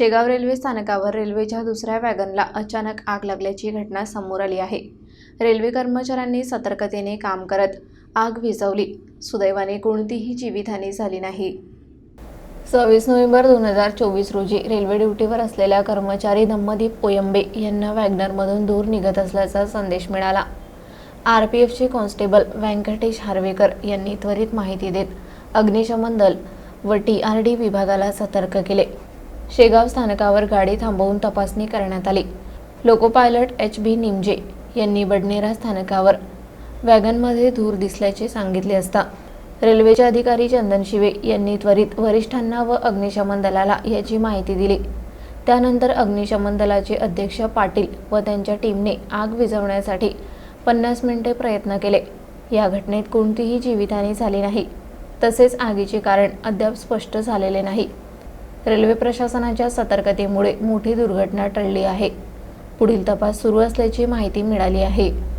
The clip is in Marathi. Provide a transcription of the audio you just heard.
शेगाव रेल्वे स्थानकावर रेल्वेच्या दुसऱ्या वॅगनला अचानक आग लागल्याची घटना समोर आली आहे. रेल्वे कर्मचाऱ्यांनी सतर्कतेने काम करत आग विझवली. सुदैवाने कोणतीही जीवितहानी झाली नाही. सव्वीस नोव्हेंबर दोन हजार चोवीस रोजी रेल्वे ड्युटीवर असलेल्या कर्मचारी धम्मदीप कोयंबे यांना वॅगनरमधून दूर निघत असल्याचा संदेश मिळाला. आर पी एफचे कॉन्स्टेबल व्यंकटेश हार्वेकर यांनी त्वरित माहिती देत अग्निशमन दल व टी आर डी विभागाला सतर्क केले. शेगाव स्थानकावर गाडी थांबवून तपासणी करण्यात आली. Loco pilot H B Nimje यांनी बडनेरा स्थानकावर वॅगनमध्ये धूर दिसल्याचे सांगितले असता रेल्वेचे अधिकारी चंदन शिवे यांनी त्वरित वरिष्ठांना व अग्निशमन दलाला याची माहिती दिली. त्यानंतर अग्निशमन दलाचे अध्यक्ष पाटील व त्यांच्या टीमने आग विझवण्यासाठी पन्नास मिनिटे प्रयत्न केले. या घटनेत कोणतीही जीवितहानी झाली नाही. तसेच आगीचे कारण अद्याप स्पष्ट झालेले नाही. रेल्वे प्रशासनाच्या सतर्कतेमुळे मोठी दुर्घटना टळली आहे. पुढील तपास सुरू असल्याची माहिती मिळाली आहे.